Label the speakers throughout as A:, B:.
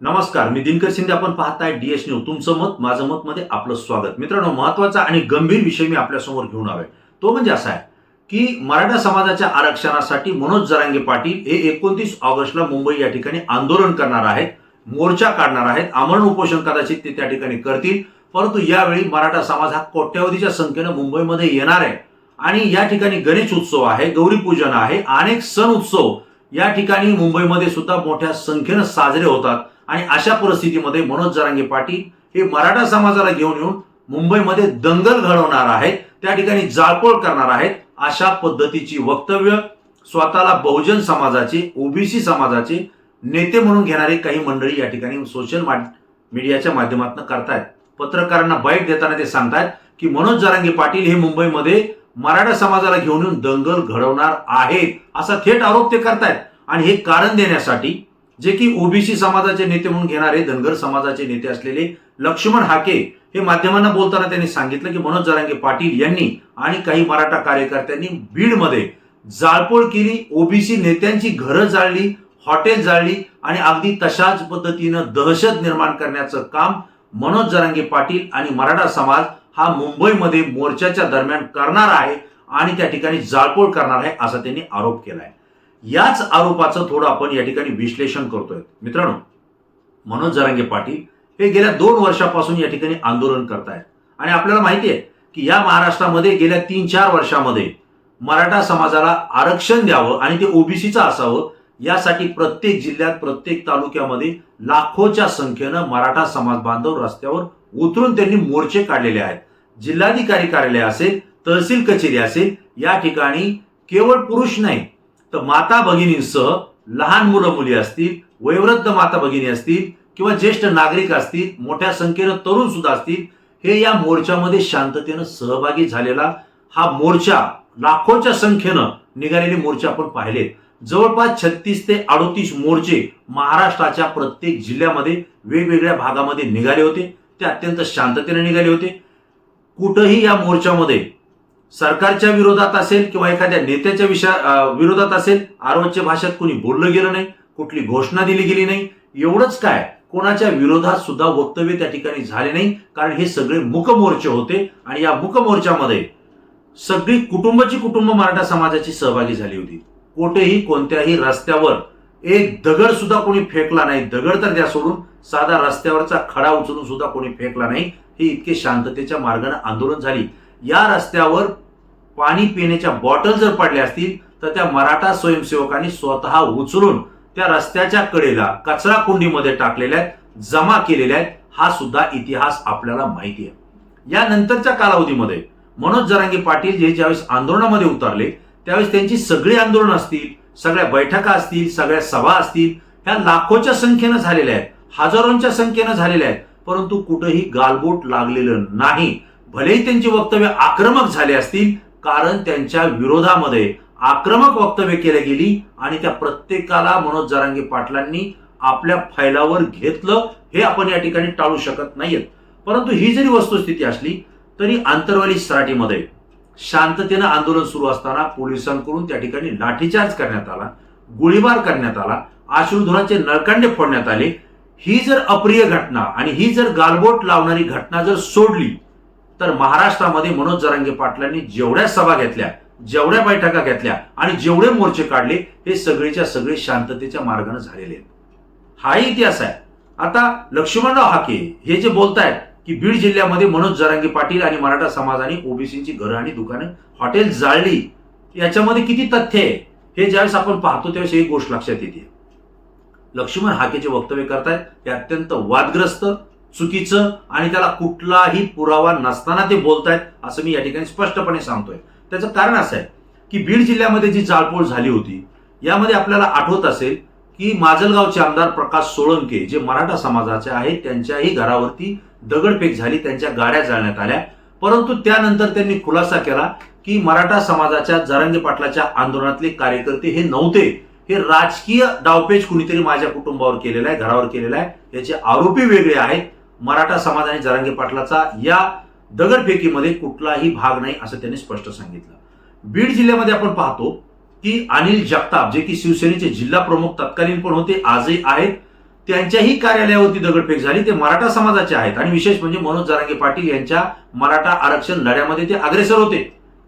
A: नमस्कार मी दिनकर शिंदे. आपण पाहताय डीएस न्यूज तुमचं मत माझं मत मध्ये आपलं स्वागत. मित्रांनो महत्त्वाचा आणि गंभीर विषय मी आपल्यासमोर घेऊन आलोय. तो म्हणजे असा आहे की मराठा समाजाच्या आरक्षणासाठी मनोज जरांगे पाटील हे एकोणतीस ऑगस्टला मुंबई या ठिकाणी आंदोलन करणार आहेत मोर्चा काढणार आहेत आमरण उपोषण कदाचित ते त्या ठिकाणी करतील. परंतु यावेळी मराठा समाज हा कोट्यवधीच्या संख्येनं मुंबईमध्ये येणार आहे. आणि या ठिकाणी गणेश उत्सव आहे गौरीपूजन आहे अनेक सण उत्सव या ठिकाणी मुंबईमध्ये सुद्धा मोठ्या संख्येनं साजरे होतात. आणि अशा परिस्थितीमध्ये मनोज जरांगे पाटील हे मराठा समाजाला घेऊन येऊन मुंबईमध्ये दंगल घडवणार आहेत त्या ठिकाणी जाळपोळ करणार आहेत अशा पद्धतीची वक्तव्य स्वतःला बहुजन समाजाचे ओबीसी समाजाचे नेते म्हणून घेणारे काही मंडळी या ठिकाणी सोशल मीडियाच्या माध्यमातून करतायत. पत्रकारांना बाईट देताना ते सांगतायत की मनोज जरांगे पाटील हे मुंबईमध्ये मराठा समाजाला घेऊन येऊन दंगल घडवणार आहेत असा थेट आरोप ते करतायत. आणि हे कारण देण्यासाठी जे की ओबीसी समाजाचे नेते म्हणून घेणारे धनगर समाजाचे नेते असलेले लक्ष्मण हाके हे माध्यमांना बोलताना त्यांनी सांगितलं की मनोज जरांगे पाटील यांनी आणि काही मराठा कार्यकर्त्यांनी बीडमध्ये जाळपोळ केली ओबीसी नेत्यांची घरं जाळली हॉटेल जाळली आणि अगदी तशाच पद्धतीनं दहशत निर्माण करण्याचं काम मनोज जरांगे पाटील आणि मराठा समाज हा मुंबईमध्ये मोर्चाच्या दरम्यान करणार आहे आणि त्या ठिकाणी जाळपोळ करणार आहे असा त्यांनी आरोप केला आहे याच आरोपाचं थोडं आपण या ठिकाणी विश्लेषण करतोय. मित्रांनो मनोज जरांगे पाटील हे गेल्या दोन वर्षापासून या ठिकाणी आंदोलन करतायत. आणि आपल्याला माहिती आहे की या महाराष्ट्रामध्ये गेल्या तीन चार वर्षामध्ये मराठा समाजाला आरक्षण द्यावं आणि ते ओबीसीचं असावं यासाठी प्रत्येक जिल्ह्यात प्रत्येक तालुक्यामध्ये लाखोच्या संख्येनं मराठा समाज बांधव रस्त्यावर उतरून त्यांनी मोर्चे काढलेले आहेत. जिल्हाधिकारी कार्यालय असेल तहसील कचेरी असेल या ठिकाणी केवळ पुरुष नाही तर माता भगिनींसह लहान मुलं मुली असतील वयोवृद्ध माता भगिनी असतील किंवा ज्येष्ठ नागरिक असतील मोठ्या संख्येनं तरुण सुद्धा असतील हे या मोर्चामध्ये शांततेनं सहभागी झालेला हा मोर्चा लाखोच्या संख्येनं निघालेले मोर्चे आपण पाहिलेत. जवळपास छत्तीस ते अडोतीस मोर्चे महाराष्ट्राच्या प्रत्येक जिल्ह्यामध्ये वेगवेगळ्या भागामध्ये निघाले होते. ते अत्यंत शांततेने निघाले होते. कुठंही या मोर्चामध्ये सरकारच्या विरोधात असेल किंवा एखाद्या नेत्याच्या विषया विरोधात असेल आरोच्या भाषेत कोणी बोललं गेलं नाही कुठली घोषणा दिली गेली नाही एवढंच काय? कोणाच्या विरोधात सुद्धा वक्तव्य त्या ठिकाणी झाले नाही कारण हे सगळे मुखमोर्चे होते आणि या मुकमोर्चामध्ये सगळी कुटुंबाची कुटुंब मराठा समाजाची सहभागी झाली होती. कुठेही कोणत्याही रस्त्यावर एक दगड सुद्धा कोणी फेकला नाही. दगड तर द्या सोडून साधा रस्त्यावरचा खडा उचलून सुद्धा कोणी फेकला नाही. हे इतके शांततेच्या मार्गाने आंदोलन झाली. या रस्त्यावर पाणी पिण्याच्या बॉटल जर पडल्या असतील तर त्या मराठा स्वयंसेवकांनी स्वतः उचलून त्या रस्त्याच्या कडेला कचरा कुंडीमध्ये टाकलेल्या आहेत जमा केलेल्या आहेत. हा सुद्धा इतिहास आपल्याला माहिती आहे. या नंतरच्या कालावधीमध्ये मनोज जरांगे पाटील जे ज्यावेळेस आंदोलनामध्ये उतरले त्यावेळेस त्यांची सगळी आंदोलन असतील सगळ्या बैठका असतील सगळ्या सभा असतील ह्या लाखोच्या संख्येनं झालेल्या आहेत हजारोंच्या संख्येनं झालेल्या आहेत. परंतु कुठेही गालबोट लागलेलं नाही. भलेही त्यांची वक्तव्य आक्रमक झाले असतील कारण त्यांच्या विरोधामध्ये आक्रमक वक्तव्य केली गेली आणि त्या प्रत्येकाला मनोज जरांगे पाटलांनी आपल्या फायलावर घेतलं हे आपण या ठिकाणी टाळू शकत नाहीयेत. परंतु ही जरी वस्तुस्थिती असली तरी आंतरवाली सराटीमध्ये शांततेनं आंदोलन सुरू असताना पोलिसांकडून त्या ठिकाणी लाठीचार्ज करण्यात आला गोळीबार करण्यात आला आश्रुधुराचे नळकांडे फोडण्यात आले. ही जर अप्रिय घटना आणि ही जर गालबोट लावणारी घटना जर सोडली तर महाराष्ट्रामध्ये मनोज जरांगे पाटलांनी जेवढ्या सभा घेतल्या जेवढ्या बैठका घेतल्या आणि जेवढे मोर्चे काढले हे सगळेच्या सगळे शांततेच्या मार्गाने झालेले आहेत. हाही इतिहास आहे. आता लक्ष्मणराव हाके हे जे बोलतायत की बीड जिल्ह्यामध्ये मनोज जरांगे पाटील आणि मराठा समाजाने ओबीसीची घरं आणि दुकानं हॉटेल जाळली याच्यामध्ये किती तथ्य आहे? हे ज्यावेळेस आपण पाहतो त्यावेळेस एक गोष्ट लक्षात येते. लक्ष्मण हाकेचे वक्तव्य करतायत हे अत्यंत वादग्रस्त चुकीचं आणि त्याला कुठलाही पुरावा नसताना ते बोलतायत असं मी या ठिकाणी स्पष्टपणे सांगतोय. त्याचं कारण असं आहे की बीड जिल्ह्यामध्ये जी जाळपोळ झाली होती यामध्ये आपल्याला आठवत असेल की माजलगावचे आमदार प्रकाश सोळंके जे मराठा समाजाचे आहेत त्यांच्याही घरावरती दगडफेक झाली त्यांच्या गाड्या जाळण्यात आल्या. परंतु त्यानंतर त्यांनी खुलासा केला की मराठा समाजाच्या जरांगे पाटलाच्या आंदोलनातले कार्यकर्ते हे नव्हते. हे राजकीय डावपेच कुणीतरी माझ्या कुटुंबावर केलेला आहे घरावर केलेला आहे. याचे आरोपी वेगळे आहेत. मराठा समाज आणि जरांगे पाटलाचा या दगडफेकीमध्ये कुठलाही भाग नाही असं त्यांनी स्पष्ट सांगितलं. बीड जिल्ह्यामध्ये आपण पाहतो की अनिल जगताप जे की शिवसेनेचे जिल्हा प्रमुख तत्कालीन पण होते आजही आहेत. त्यांच्याही कार्यालयावरती दगडफेक झाली. ते मराठा समाजाचे आहेत आणि विशेष म्हणजे मनोज जरांगे पाटील यांच्या मराठा आरक्षण लढ्यामध्ये ते अग्रेसर होते.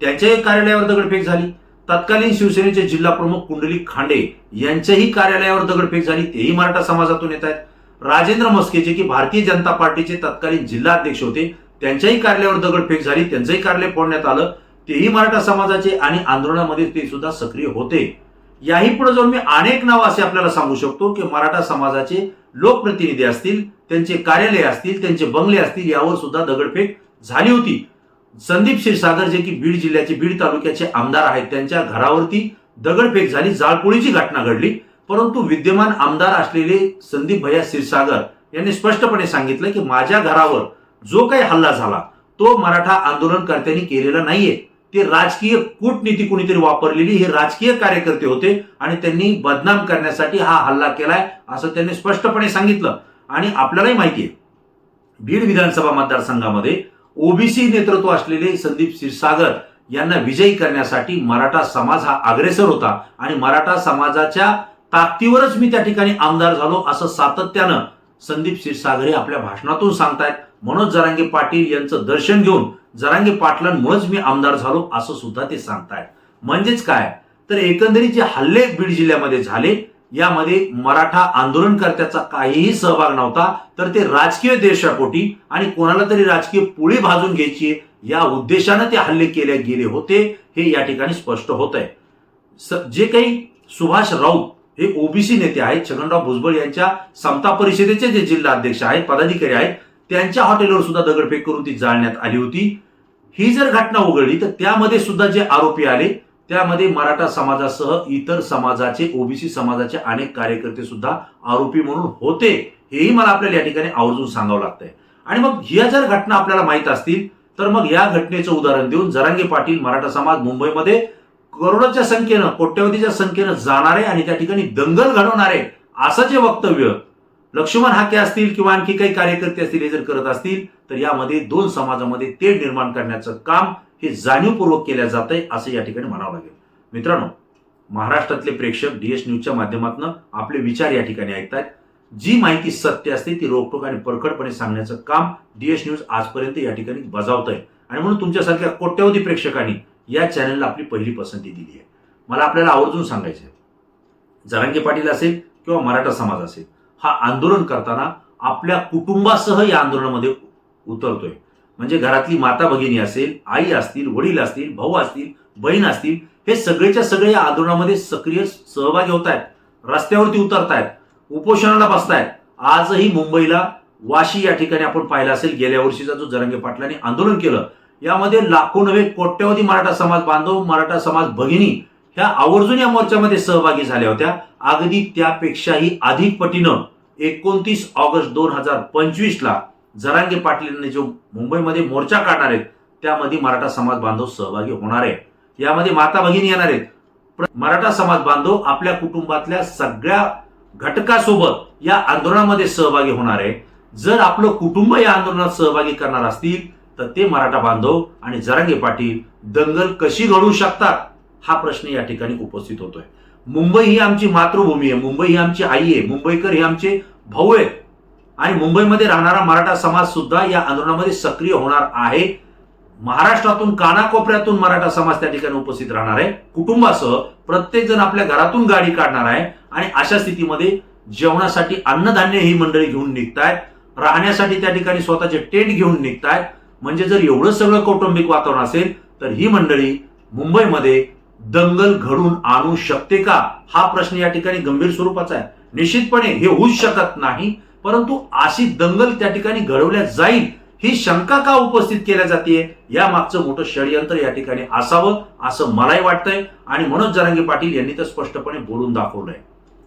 A: त्यांच्याही कार्यालयावर दगडफेक झाली. तत्कालीन शिवसेनेचे जिल्हा प्रमुख कुंडलिक खांडे यांच्याही कार्यालयावर दगडफेक झाली. तेही मराठा समाजातून येत आहेत. राजेंद्र मस्के जे की भारतीय जनता पार्टीचे तत्कालीन जिल्हा अध्यक्ष होते त्यांच्याही कार्यालयावर दगडफेक झाली त्यांचंही कार्यालय फोडण्यात आलं तेही मराठा समाजाचे आणि आंदोलनामध्ये ते सुद्धा सक्रिय होते. याही पुढे जाऊन मी अनेक नाव असे आपल्याला सांगू शकतो की मराठा समाजाचे लोकप्रतिनिधी असतील त्यांचे कार्यालय असतील त्यांचे बंगले असतील यावर सुद्धा दगडफेक झाली होती. संदीप क्षीरसागर जे की बीड जिल्ह्याचे बीड तालुक्याचे आमदार आहेत त्यांच्या घरावरती दगडफेक झाली जाळपोळीची घटना घडली. परंतु विद्यमान आमदार असलेले संदीप भैया क्षीरसागर यांनी स्पष्टपणे सांगितलं की माझ्या घरावर जो काही हल्ला झाला तो मराठा आंदोलनकर्त्यांनी केलेला नाहीये. ते राजकीय कूटनीती कुणीतरी वापरलेली हे राजकीय कार्यकर्ते होते आणि त्यांनी बदनाम करण्यासाठी हा हल्ला केलाय असं त्यांनी स्पष्टपणे सांगितलं. आणि आपल्यालाही माहिती आहे बीड विधानसभा मतदारसंघामध्ये ओबीसी नेतृत्व असलेले संदीप क्षीरसागर यांना विजयी करण्यासाठी मराठा समाज हा अग्रेसर होता आणि मराठा समाजाच्या ताकदीवरच मी त्या ठिकाणी आमदार झालो असं सातत्यानं संदीप क्षीरसागरे हे आपल्या भाषणातून सांगतायत. मनोज जरांगे पाटील यांचं दर्शन घेऊन जरांगे पाटलांमुळेच मी आमदार झालो असं सुद्धा ते सांगतायत. म्हणजेच काय? तर एकंदरीत जे हल्ले बीड जिल्ह्यामध्ये झाले यामध्ये मराठा आंदोलनकर्त्याचा काहीही सहभाग नव्हता तर ते राजकीय देशापोटी आणि कोणाला तरी राजकीय पोळी भाजून घ्यायची या उद्देशानं ते हल्ले केले गेले होते हे या ठिकाणी स्पष्ट होत आहे जे काही सुभाष राऊत हे ओबीसी नेते आहेत. छगनराव भुजबळ यांच्या समता परिषदेचे जे जिल्हा अध्यक्ष आहेत पदाधिकारी आहेत त्यांच्या हॉटेलवर सुद्धा दगडफेक करून ती जाळण्यात आली होती. ही जर घटना उघडली तर त्यामध्ये सुद्धा जे आरोपी आले त्यामध्ये मराठा समाजासह इतर समाजाचे ओबीसी समाजाचे अनेक कार्यकर्ते सुद्धा आरोपी म्हणून होते. हेही मला आपल्याला या ठिकाणी आवर्जून सांगावं लागतंय. आणि मग ह्या जर घटना आपल्याला माहीत असतील तर मग या घटनेचं उदाहरण देऊन जरांगे पाटील मराठा समाज मुंबईमध्ये करोडोच्या संख्येनं कोट्यवधीच्या संख्येनं जाणारे आणि त्या ठिकाणी दंगल घडवणारे असं जे वक्तव्य लक्ष्मण हाके असतील किंवा आणखी काही कार्यकर्ते असतील हे जर करत असतील तर यामध्ये दोन समाजामध्ये तेढ निर्माण करण्याचं काम हे जाणीवपूर्वक केल्या जात आहे असं या ठिकाणी म्हणावं लागेल. मित्रांनो महाराष्ट्रातले प्रेक्षक डीएस न्यूजच्या माध्यमातून आपले विचार या ठिकाणी ऐकतायत. जी माहिती सत्य असते ती रोखटोक आणि परखडपणे सांगण्याचं काम डीएस न्यूज आजपर्यंत या ठिकाणी बजावत आहे आणि म्हणून तुमच्यासारख्या कोट्यवधी प्रेक्षकांनी या चॅनलला आपली पहिली पसंती दिली आहे. मला आपल्याला आवर्जून सांगायचं आहे. जरांगे पाटील असेल किंवा मराठा समाज असेल हा आंदोलन करताना आपल्या कुटुंबासह या आंदोलनामध्ये उतरतोय. म्हणजे घरातली माता भगिनी असेल आई असतील वडील असतील भाऊ असतील बहीण असतील हे सगळेच्या सगळे या आंदोलनामध्ये सक्रिय सहभागी होत आहेत रस्त्यावरती उतरतायत उपोषणाला बसतायत. आजही मुंबईला वाशी या ठिकाणी आपण पाहिलं असेल गेल्या वर्षीचा जो जरंगे पाटलांनी आंदोलन केलं यामध्ये लाखो नव्हे कोट्यवधी मराठा समाज बांधव मराठा समाज भगिनी ह्या आवर्जून या मोर्चामध्ये सहभागी झाल्या होत्या. अगदी त्यापेक्षाही अधिक पटीनं एकोणतीस ऑगस्ट दोन हजार पंचवीस ला जरांगे पाटील यांनी जो मुंबईमध्ये मोर्चा काढणार आहेत त्यामध्ये मराठा समाज बांधव सहभागी होणार आहे यामध्ये माता भगिनी येणार आहेत. मराठा समाज बांधव आपल्या कुटुंबातल्या सगळ्या घटकासोबत या आंदोलनामध्ये सहभागी होणार आहे जर आपलं कुटुंब या आंदोलनात सहभागी करणार असतील तर ते मराठा बांधव आणि जरांगे पाटील दंगल कशी घडवू शकतात हा प्रश्न या ठिकाणी उपस्थित होतोय. मुंबई ही आमची मातृभूमी आहे. मुंबई ही आमची आई आहे. मुंबईकर हे आमचे भाऊ आहेत. आणि मुंबईमध्ये राहणारा मराठा समाज सुद्धा या आंदोलनामध्ये सक्रिय होणार आहे. महाराष्ट्रातून कानाकोपऱ्यातून मराठा समाज त्या ठिकाणी उपस्थित राहणार आहे. कुटुंबासह प्रत्येक जण आपल्या घरातून गाडी काढणार आहे आणि अशा स्थितीमध्ये जेवणासाठी अन्नधान्य ही मंडळी घेऊन निघतायत. राहण्यासाठी त्या ठिकाणी स्वतःचे टेंट घेऊन निघतायत. म्हणजे जर एवढं सगळं कौटुंबिक वातावरण असेल तर ही मंडळी मुंबईमध्ये दंगल घडून आणू शकते का? हा प्रश्न या ठिकाणी गंभीर स्वरूपाचा आहे. निश्चितपणे हे होऊच शकत नाही परंतु अशी दंगल त्या ठिकाणी घडवल्या जाईल ही शंका का उपस्थित केल्या जाते या मागचं मोठं षडयंत्र या ठिकाणी असावं असं मलाही वाटतंय. आणि मनोज जरांगे पाटील यांनी तर स्पष्टपणे बोलून दाखवलंय.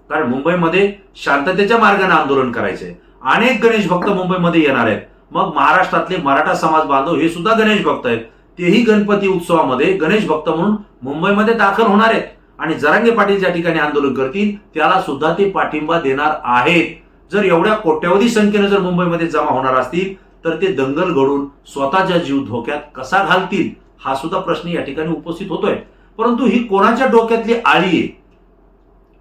A: कारण मुंबईमध्ये शांततेच्या मार्गाने आंदोलन करायचंय. अनेक गणेश भक्त मुंबईमध्ये येणार आहेत. मग महाराष्ट्रातले मराठा समाज बांधव हे सुद्धा गणेश भक्त आहेत. तेही गणपती उत्सवामध्ये गणेश भक्त म्हणून मुंबईमध्ये दाखल होणार आहेत. आणि जरांगे पाटील ज्या ठिकाणी आंदोलन करतील त्याला सुद्धा ते पाठिंबा देणार आहेत. जर एवढ्या कोट्यवधी संख्येनं जर मुंबईमध्ये जमा होणार असतील तर ते दंगल घडून स्वतःच्या जीव धोक्यात कसा घालतील हा सुद्धा प्रश्न या ठिकाणी उपस्थित होतोय. परंतु ही कोणाच्या डोक्यातली आळी आहे?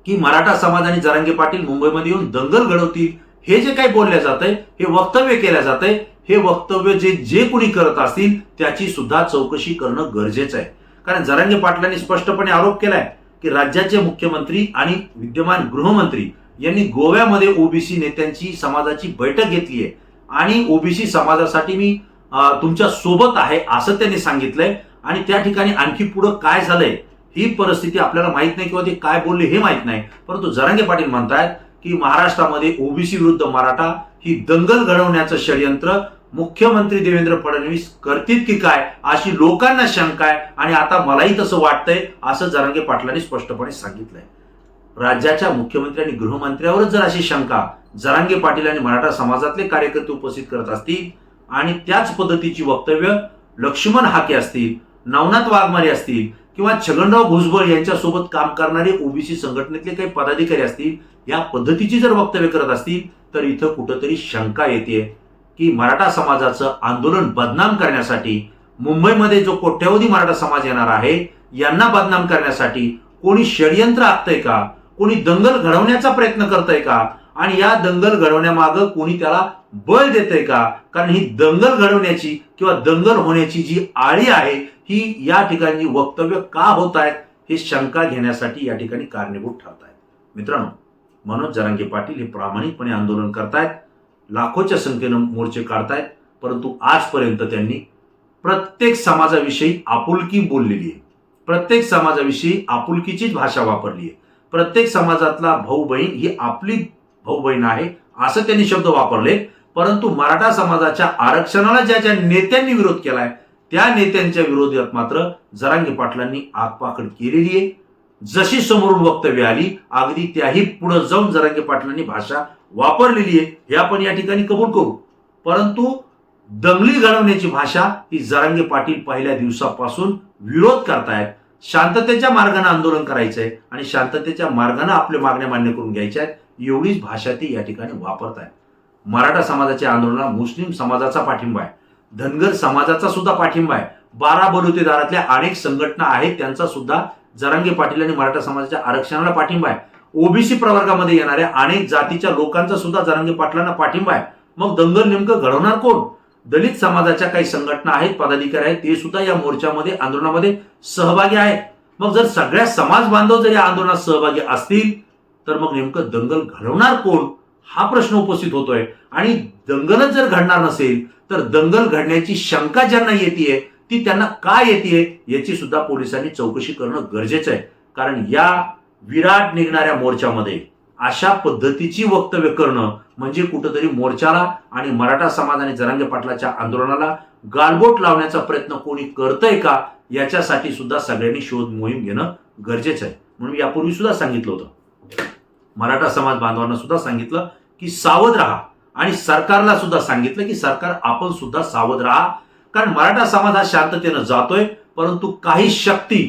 A: की मराठा समाज आणि जरांगे पाटील मुंबईमध्ये येऊन दंगल घडवतील हे जे काही बोलले जात आहे हे वक्तव्य केलं जात आहे हे वक्तव्य जे जे कुणी करत असतील त्याची सुद्धा चौकशी करणं गरजेचं आहे. कारण जरांगे पाटलांनी स्पष्टपणे आरोप केलाय की राज्याचे मुख्यमंत्री आणि विद्यमान गृहमंत्री यांनी गोव्यामध्ये ओबीसी नेत्यांची समाजाची बैठक घेतली आहे. आणि ओबीसी समाजासाठी मी तुमच्यासोबत आहे असं त्यांनी सांगितलंय. आणि त्या ठिकाणी आणखी पुढं काय झालंय ही परिस्थिती आपल्याला माहीत नाही किंवा ते काय बोलले हे माहीत नाही. परंतु जरांगे पाटील म्हणतायत की महाराष्ट्रामध्ये ओबीसी विरुद्ध मराठा ही दंगल घडवण्याचं षडयंत्र मुख्यमंत्री देवेंद्र फडणवीस करतील की काय अशी लोकांना शंका आहे आणि आता मलाही तसं वाटतंय असं जरांगे पाटलांनी स्पष्टपणे सांगितलंय. राज्याच्या मुख्यमंत्री आणि गृहमंत्र्यावरच जर अशी शंका जरांगे पाटील आणि मराठा समाजातले कार्यकर्ते उपस्थित करत असतील आणि त्याच पद्धतीची वक्तव्य लक्ष्मण हाके असतील नवनाथ वाघमारे असतील किंवा छगनराव भुजबळ यांच्यासोबत काम करणारे ओबीसी संघटनेतले काही पदाधिकारी असतील या पद्धतीची जर वक्तव्य करत असतील तर इथं कुठंतरी शंका येते की मराठा समाजाचं आंदोलन बदनाम करण्यासाठी मुंबईमध्ये जो कोट्यवधी मराठा समाज येणार आहे यांना बदनाम करण्यासाठी कोणी षडयंत्र आखतंय का? कोणी दंगल घडवण्याचा प्रयत्न करतंय का? आणि या दंगल घडवण्यामागं कोणी त्याला बळ देतंय का? कारण ही दंगल घडवण्याची किंवा दंगल होण्याची जी आळी आहे ही या ठिकाणी वक्तव्य का होत आहेत हे शंका घेण्यासाठी या ठिकाणी कारणीभूत ठरत आहेत मित्रांनो मनोज जरांगे पाटील हे प्रामाणिकपणे आंदोलन करतायत लाखोच्या संख्येनं मोर्चे काढतायत परंतु आजपर्यंत त्यांनी प्रत्येक समाजाविषयी आपुलकी बोललेली आहे. प्रत्येक समाजाविषयी आपुलकीचीच भाषा वापरली आहे. प्रत्येक समाजातला भाऊ बहीण ही आपली भाऊ बहीण आहे असं त्यांनी शब्द वापरले. परंतु मराठा समाजाच्या आरक्षणाला ज्या ज्या नेत्यांनी विरोध केलाय त्या नेत्यांच्या विरोधात मात्र जरांगे पाटलांनी आगपाखड केलेली आहे. जशी समोरून वक्तव्य आली अगदी त्याही पुढे जाऊन जरांगे पाटलांनी भाषा वापरलेली आहे हे आपण या ठिकाणी कबूल करू. परंतु दंगली घडवण्याची भाषा ही जरांगे पाटील पहिल्या दिवसापासून विरोध करतायत. शांततेच्या मार्गाने आंदोलन करायचंय आणि शांततेच्या मार्गाने आपल्या मागण्या मान्य करून घ्यायच्या आहेत एवढीच भाषा ती या ठिकाणी वापरतायत. मराठा समाजाच्या आंदोलनाला मुस्लिम समाजाचा पाठिंबा आहे. धनगर समाजाचा सुद्धा पाठिंबा आहे. बारा बलुतेदारातल्या अनेक संघटना आहेत त्यांचा सुद्धा जरांगे पाटील आणि मराठा समाजाच्या आरक्षणाला पाठिंबा आहे. ओबीसी प्रवर्गामध्ये येणाऱ्या अनेक जातीच्या लोकांचा सुद्धा जरांगे पाटलांना पाठिंबा आहे. मग दंगल नेमकं घडवणार कोण? दलित समाजाच्या काही संघटना आहेत पदाधिकारी आहेत ते सुद्धा या मोर्चामध्ये आंदोलनामध्ये सहभागी आहेत. मग जर सगळ्या समाज बांधव जर या आंदोलनात सहभागी असतील तर मग नेमकं दंगल घडवणार कोण? हा प्रश्न उपस्थित होतोय. आणि दंगलच जर घडणार नसेल तर दंगल घडण्याची शंका ज्यांना येते ती त्यांना का येते याची सुद्धा पोलिसांनी चौकशी करणं गरजेचं आहे. कारण या विराट निघणाऱ्या मोर्चामध्ये अशा पद्धतीची वक्तव्य करणं म्हणजे कुठंतरी मोर्चाला आणि मराठा समाज आणि जरांगे पाटलाच्या आंदोलनाला गालबोट लावण्याचा प्रयत्न कोणी करतंय का याच्यासाठी सुद्धा सगळ्यांनी शोध मोहीम घेणं गरजेचं आहे. म्हणून यापूर्वी सुद्धा सांगितलं होतं. मराठा समाज बांधवांना सुद्धा सांगितलं की सावध राहा. आणि सरकारला सुद्धा सांगितलं की सरकार आपण सुद्धा सावध राहा. कारण मराठा समाज हा शांततेनं जातोय परंतु काही शक्ती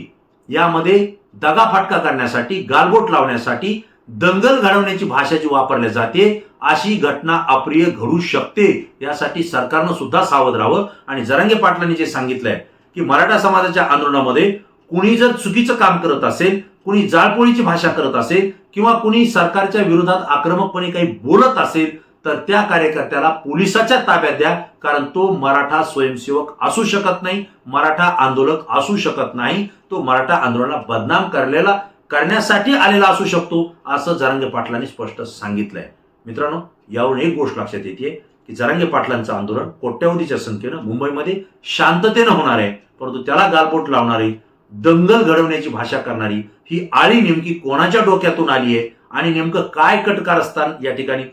A: यामध्ये दगाफटका करण्यासाठी गालबोट लावण्यासाठी दंगल घडवण्याची भाषा जी वापरली जाते अशी घटना अप्रिय घडू शकते यासाठी सरकारनं सुद्धा सावध राहावं. आणि जरांगे पाटलांनी जे सांगितलंय की मराठा समाजाच्या आंदोलनामध्ये कुणी जर चुकीचं काम करत असेल कुणी जाळपोळीची भाषा करत असेल किंवा कुणी सरकारच्या विरोधात आक्रमकपणे काही बोलत असेल तर त्या कार्यकर्त्याला पोलिसाच्या ताब्यात द्या कारण तो मराठा स्वयंसेवक असू शकत नाही मराठा आंदोलक असू शकत नाही तो मराठा आंदोलनाला बदनाम करलेला करण्यासाठी आलेला असू शकतो असं जरांगे पाटलांनी स्पष्ट सांगितलंय. मित्रांनो यावरून एक गोष्ट लक्षात येते की जरांगे पाटलांचं आंदोलन कोट्यवधीच्या संख्येनं मुंबईमध्ये शांततेनं होणार आहे परंतु त्याला गालबोट लावणारी दंगल घडवण्याची भाषा करणारी ही आळी नेमकी कोणाच्या डोक्यातून आली आहे आणि नेमकं काय कटकारस्थान या ठिकाणी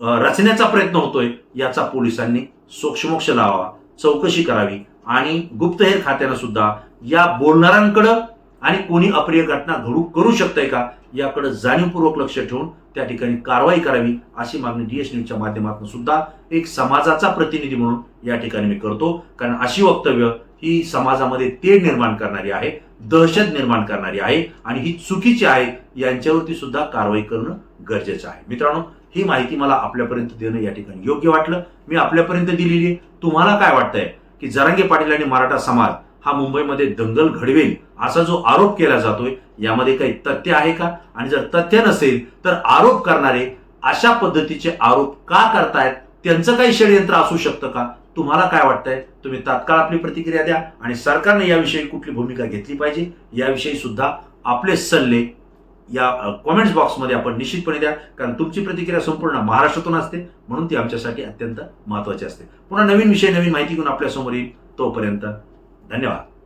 A: रचण्याचा प्रयत्न होतोय याचा पोलिसांनी सोक्षमोक्ष लावा चौकशी करावी आणि गुप्तहेर खात्यानं सुद्धा या बोलणाऱ्यांकडं आणि कोणी अप्रिय घटना घडू करू शकतंय का याकडे जाणीवपूर्वक लक्ष ठेवून त्या ठिकाणी कारवाई करावी अशी मागणी डीएस न्यूजच्या माध्यमातून सुद्धा एक समाजाचा प्रतिनिधी म्हणून या ठिकाणी मी करतो. कारण अशी वक्तव्य ही समाजामध्ये तेढ निर्माण करणारी आहे दहशत निर्माण करणारी आहे आणि ही चुकीची आहे यांच्यावरती सुद्धा कारवाई करणं गरजेचं आहे. मित्रांनो ही माहिती मला आपल्यापर्यंत देणं या ठिकाणी योग्य वाटलं. मी आपल्यापर्यंत दिलेली आहे. तुम्हाला काय वाटतंय? की जरांगे पाटील आणि मराठा समाज हा मुंबईमध्ये दंगल घडवेल असा जो आरोप केला जातोय यामध्ये काही तथ्य आहे का? आणि जर तथ्य नसेल तर आरोप करणारे अशा पद्धतीचे आरोप का करतायत? त्यांचं काही षडयंत्र असू शकतं का? तुम्हाला काय वाटतंय? तुम्ही तात्काळ आपली प्रतिक्रिया द्या आणि सरकारने याविषयी कुठली भूमिका घेतली पाहिजे? याविषयी सुद्धा आपले सल्ले या कॉमेंट्स बॉक्समध्ये आपण निश्चितपणे द्या कारण तुमची प्रतिक्रिया संपूर्ण महाराष्ट्रातून असते म्हणून ती आमच्यासाठी अत्यंत महत्त्वाची असते. पुन्हा नवीन विषय नवीन माहिती घेऊन आपल्यासमोर येईल तोपर्यंत धन्यवाद.